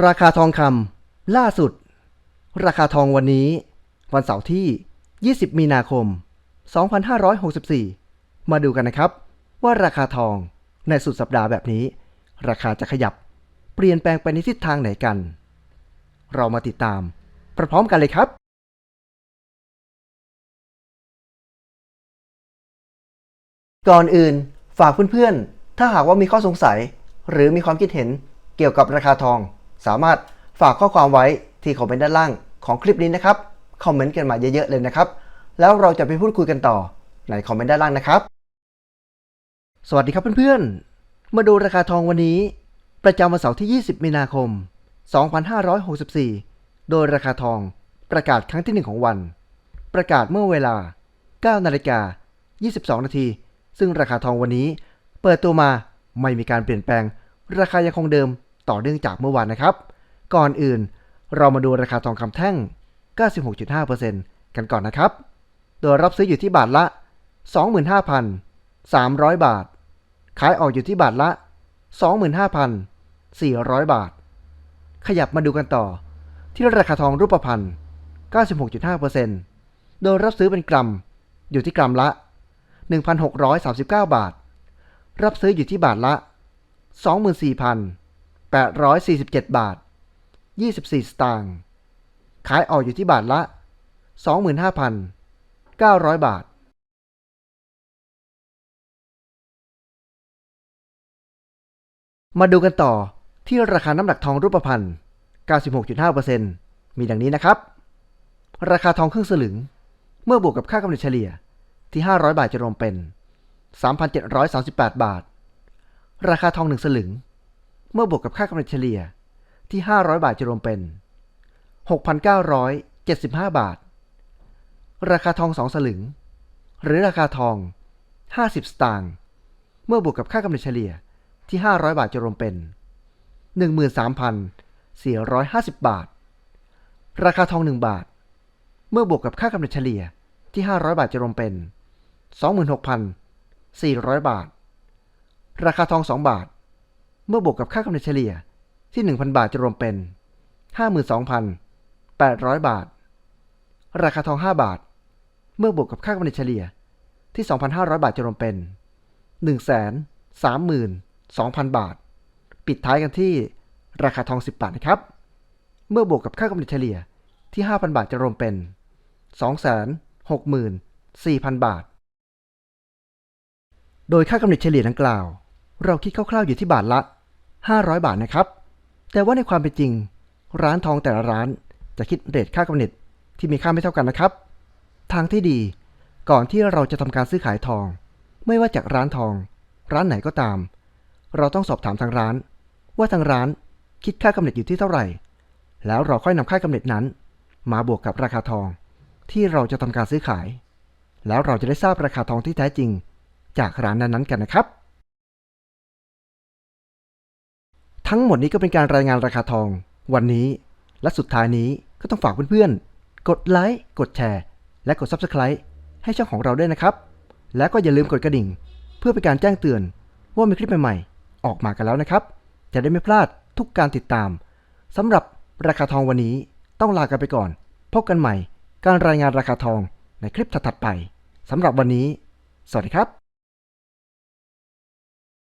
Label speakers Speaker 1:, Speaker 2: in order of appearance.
Speaker 1: ราคาทองคำล่าสุด ราคาทองวันนี้ วันเสาร์ที่ 20 มีนาคม 2564 มาดูกันนะครับ ว่าราคาทองในสุดสัปดาห์แบบนี้ ราคาจะขยับ เปลี่ยนแปลงไปในทิศทางไหนกัน เรามาติดตามพร้อมกันเลยครับก่อนอื่นฝากเพื่อนๆ ถ้าหากว่ามีข้อสงสัย หรือมีความคิดเห็นเกี่ยวกับราคาทอง สามารถฝากข้อความไว้ที่คอมเมนต์ด้านล่างของคลิปนี้นะครับ คอมเมนต์กันมาเยอะๆเลยนะครับ แล้วเราจะไปพูดคุยกันต่อในคอมเมนต์ด้านล่างนะครับ สวัสดีครับเพื่อนๆ มาดูราคาทองวันนี้ ประจำวันเสาร์ที่ 20 มีนาคม 2564 โดยราคาทองประกาศครั้งที่ 1 ของวัน ประกาศเมื่อเวลา 9 นาฬิกา 22 นาที ซึ่งราคาทองวันนี้ เปิดตัวมาไม่มีการเปลี่ยนแปลง ราคายังคงเดิม ต่อเนื่องจากเมื่อวานนะครับ ก่อนอื่นเรามาดูราคาทองคำแท่ง 96.5%กันก่อนนะครับ โดยรับซื้ออยู่ที่บาทละ 25,300 บาท ขายออกอยู่ที่บาทละ 25,400 บาท ขยับมาดูกันต่อ ที่ราคาทองรูปพรรณ 96.5%โดยรับซื้อเป็นกรัม อยู่ที่กรัมละ 1,639 บาท รับซื้ออยู่ที่บาทละ 24,000 847 บาท 24 สตางค์ขายออกอยู่ที่บาทละ 25,900 บาท มาดูกันต่อที่ราคาน้ำหนักทองรูปพรรณ 96.5%มีดังนี้นะครับ ราคาทองครึ่งสลึง เมื่อบวกกับค่ากำเนิดเฉลี่ยที่ 500 บาทจะรวมเป็น 3,738 บาท ราคาทอง1สลึง เมื่อบวกกับค่ากำเนิดเฉลี่ยที่ 500 บาทจะรวมเป็น 6,975 บาท ราคาทอง 2 สลึง หรือราคาทอง 50 สตางค์ เมื่อบวกกับค่ากำเนิดเฉลี่ยที่ 500 บาทจะรวมเป็น 13,450 บาท ราคาทอง 1 บาท เมื่อบวกกับค่ากำเนิดเฉลี่ยที่ 500 บาทจะรวมเป็น 26,400 บาท ราคาทอง 2 บาท เมื่อบวกกับค่ากำนิดเฉลี่ยที่ 1,000 บาทจะรวมเป็น 52,800 บาท ราคาทอง 5 บาท เมื่อบวกกับค่ากำนิดเฉลี่ยที่ 2,500 บาทจะรวมเป็น 132,000 บาท ปิดท้ายกันที่ราคาทอง 10 บาทนะครับ เมื่อบวกกับค่ากำเนิดเฉลี่ยที่ 5,000 บาทจะรวมเป็น 264,000 บาท โดยค่ากำเนิดเฉลี่ยดังกล่าว เราคิดคร่าวๆอยู่ที่บาทละ 500 บาทนะครับ แต่ว่าในความเป็นจริง ร้านทองแต่ละร้านจะคิดเรทค่ากำเนิดที่มีค่าไม่เท่ากันนะครับ ทางที่ดีก่อนที่เราจะทำการซื้อขายทอง ไม่ว่าจากร้านทอง ร้านไหนก็ตาม เราต้องสอบถามทางร้าน ว่าทางร้านคิดค่ากำเนิดอยู่ที่เท่าไหร่ แล้วเราค่อยนำค่ากำเนิดนั้น มาบวกกับราคาทอง ที่เราจะทำการซื้อขาย แล้วเราจะได้ทราบราคาทองที่แท้จริง จากร้านนั้นๆกันนะครับ ทั้งหมดนี้ก็เป็นการรายงานราคาทอง วันนี้ และสุดท้ายนี้ก็ต้องฝากเพื่อนๆ กดไลค์ กดแชร์ และกด Subscribe ให้ช่องของเราด้วยนะครับ แล้วก็อย่าลืมกดกระดิ่ง เพื่อเป็นการแจ้งเตือน ว่ามีคลิปใหม่ๆ ออกมากันแล้วนะครับ จะได้ไม่พลาดทุกการติดตามสำหรับราคาทองวันนี้ต้องลากันไปก่อน พบกันใหม่ การรายงานราคาทองในคลิปถัดๆไปสำหรับวันนี้ สวัสดีครับ